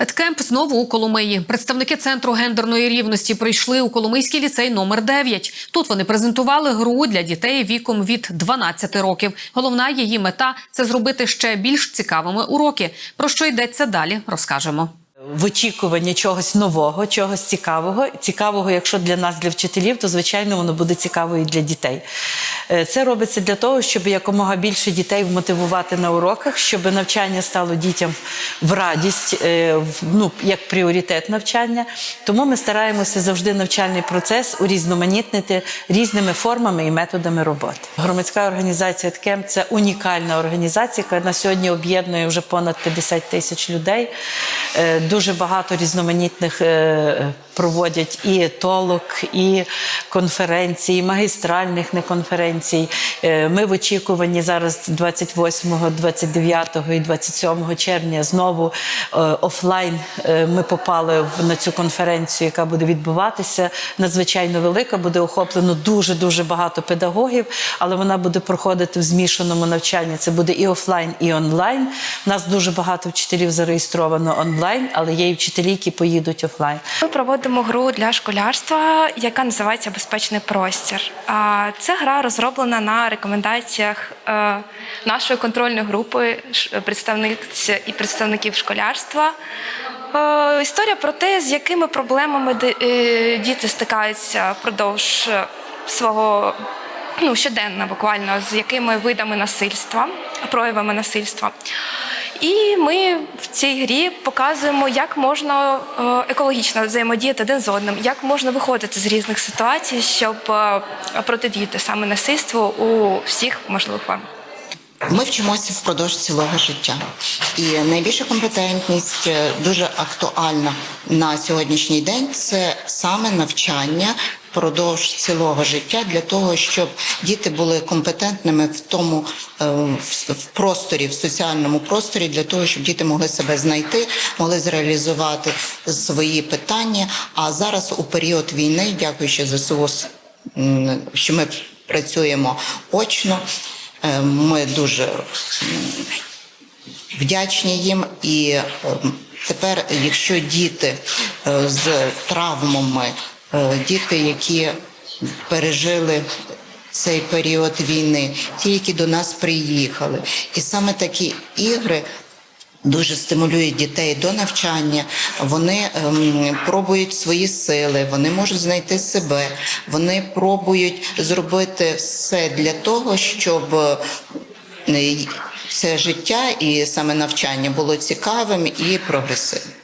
Еткемп знову у Коломиї. Представники центру гендерної рівності прийшли у Коломийський ліцей номер 9. Тут вони презентували гру для дітей віком від 12 років. Головна її мета це зробити ще більш цікавими уроки. Про що йдеться далі, розкажемо. В очікуванні чогось нового, чогось цікавого. Цікавого, якщо для нас, для вчителів, то звичайно воно буде цікаво і для дітей. Е, Це робиться для того, щоб якомога більше дітей вмотивувати на уроках, щоб навчання стало дітям в радість, е, ну як пріоритет навчання. Тому ми стараємося завжди навчальний процес урізноманітнити різними формами і методами роботи. Громадська організація ТКЕМ це унікальна організація, яка на сьогодні об'єднує вже понад 50 тисяч людей. Е, Дуже багато різноманітних е, проводять і толок, і конференцій, і магістральних не конференцій. Е, Ми в очікуванні зараз 28, 29 і 27 червня знову е, офлайн е, ми попали на цю конференцію, яка буде відбуватися. Надзвичайно велика, буде охоплено дуже дуже багато педагогів, але вона буде проходити в змішаному навчанні. Це буде і офлайн, і онлайн. У нас дуже багато вчителів зареєстровано онлайн, але є і вчителі, які поїдуть офлайн. Ми проводимо гру для школярства, яка називається Безпечний простір. Ця гра розроблена на рекомендаціях е, нашої контрольної групи представниць і представників школярства. Е, Історія про те, з якими проблемами е, діти стикаються впродовж свого ну, щоденно, буквально, з якими видами насильства, проявами насильства. І ми в цій грі показуємо, як можна е, екологічно взаємодіяти один з одним, як можна виходити з різних ситуацій, щоб е, протидіяти саме насильству у всіх можливих формах. Ми вчимося впродовж цілого життя, і найбільша компетентність е, дуже актуальна на сьогоднішній день це саме навчання впродовж цілого життя для того, щоб діти були компетентними в тому е, в- просторі, в соціальному просторі, для того, щоб діти могли себе знайти, могли зреалізувати свої питання. А зараз у період війни, дякуючи ЗСУ, що ми працюємо очно. Е, Ми дуже вдячні їм. І е, тепер, якщо діти е, з травмами, діти, які пережили цей період війни, ті, які до нас приїхали, і саме такі ігри. Дуже стимулюють дітей до навчання. Вони ем, пробують свої сили, вони можуть знайти себе, вони пробують зробити все для того, щоб е, це життя і саме навчання було цікавим і прогресивним.